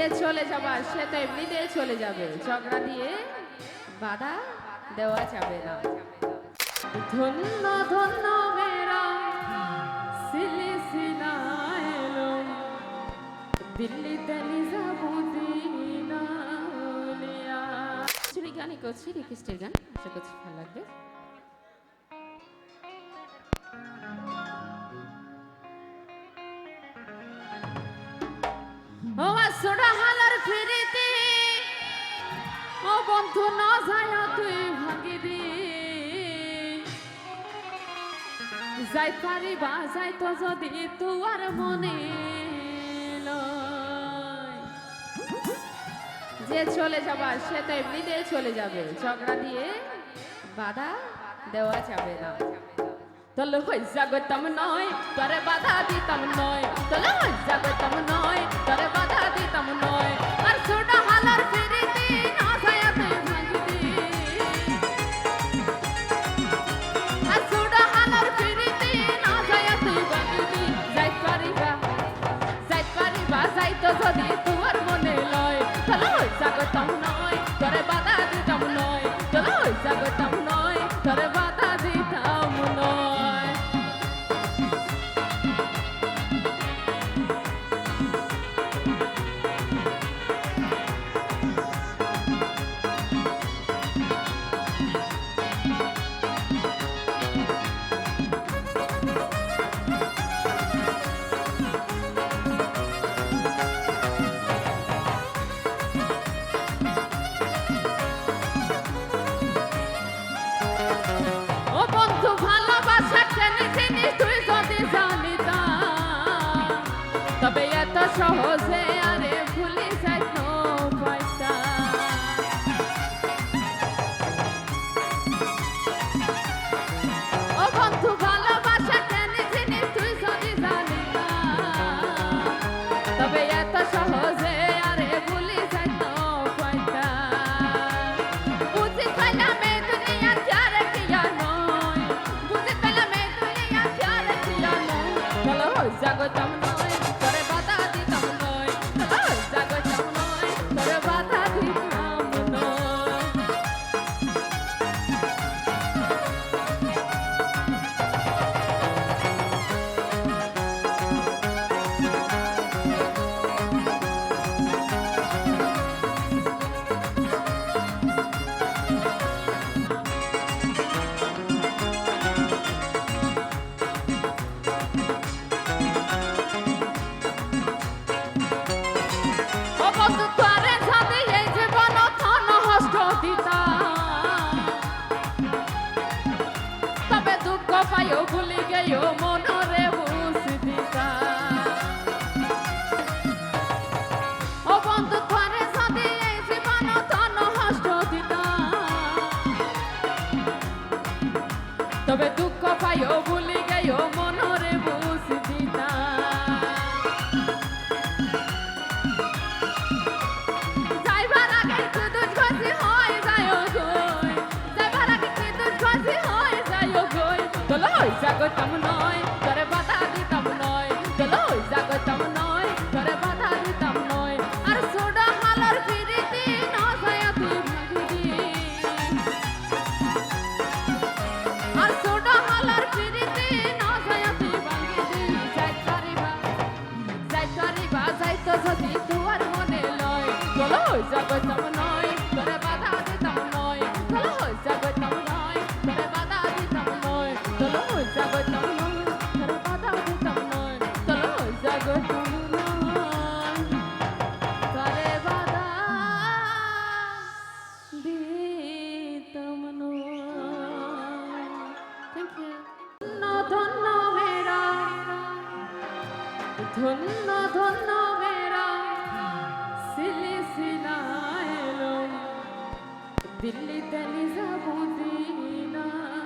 যে চলে যাবার সে তো এমনিতেই চলে যাবে। ঝগড়া দিয়ে বাধা দেওয়া যাবে না। ধন্য ধন্য মেরা সিলি সিনা এলো। দিল্লিতে নিজামুদ্দিনা লিয়া গানই করছি রিকোয়েস্টের গান আশা করছি ভালো লাগবে। ও ফিরিতে ও বন্ধু, না যায় তুই ভাগি দি যাই পারি বা যাই তো যদি তুয়ার মনে। যে চলে যাবার সে তো এমনিতেই চলে যাবে। ঝগড়া দিয়ে বাধা দেওয়া যাবে না। তলে হই জাগতাম নয়, তরে বাধা দিতাম নয়। তলে হই জাগতাম নয়। নয় সহজে আরে ভুলি যাইত পাইতাম ও বন্ধু, ভালোবাসা কেনে জিনিস তুই যদি জানিতাম তবে এত সহজে আরে ভুলি যাইত পাইতাম বুঝি পেলাম এই দুনিয়া প্যার কিয়া নয় বুঝি পেলাম এই দুনিয়া প্যার কিয়া নয় বলো জাগতাম নয় জাগতাম নয় তোরে বাধা দিতাম নয়। দলই জাগতাম নয় তোরে বাধা দিতাম নয়। আর সোডা হালার ফিরিতি না তুই ভাগিদি আর সোডা হালার ফিরিতি না তুই ভাগিদি যাই পারিবা যাই পারিবা, যাই তো যদি তোমার মনে লয়। চলো, জগতম নয় ধন্য ধন্য মেরা সিলি সিনা দিল্লি দিল্লিতে নিজামুদ্দিনা লিয়া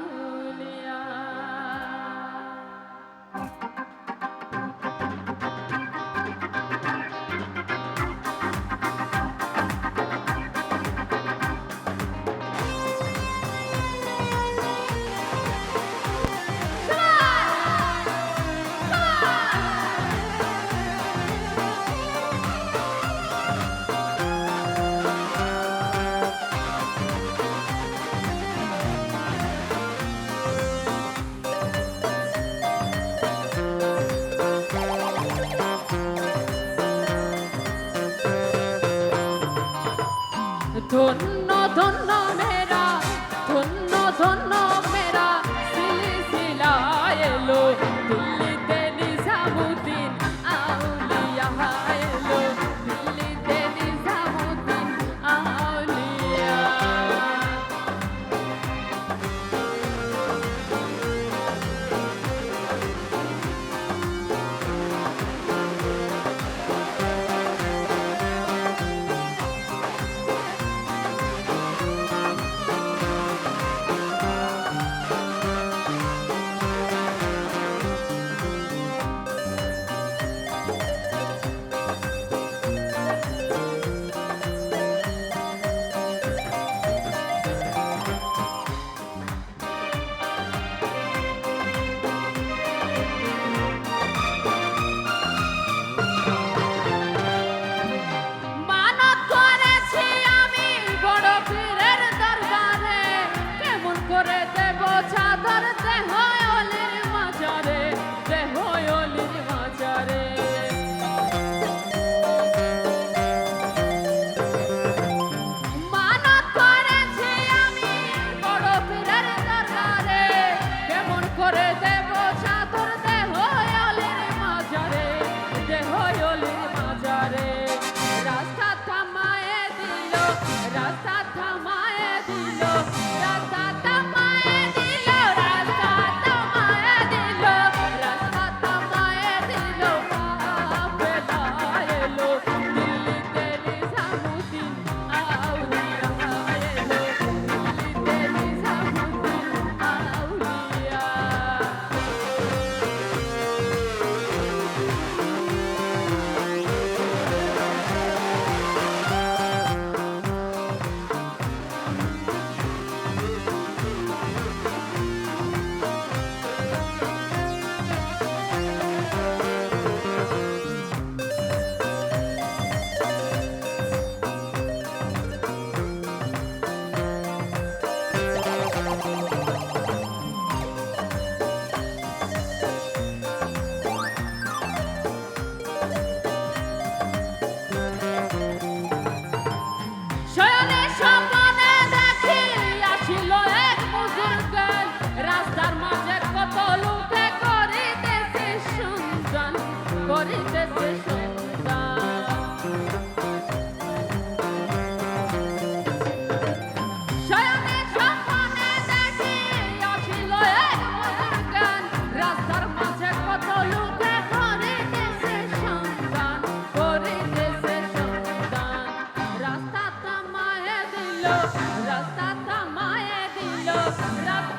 Rasta tamaye dillo, rasta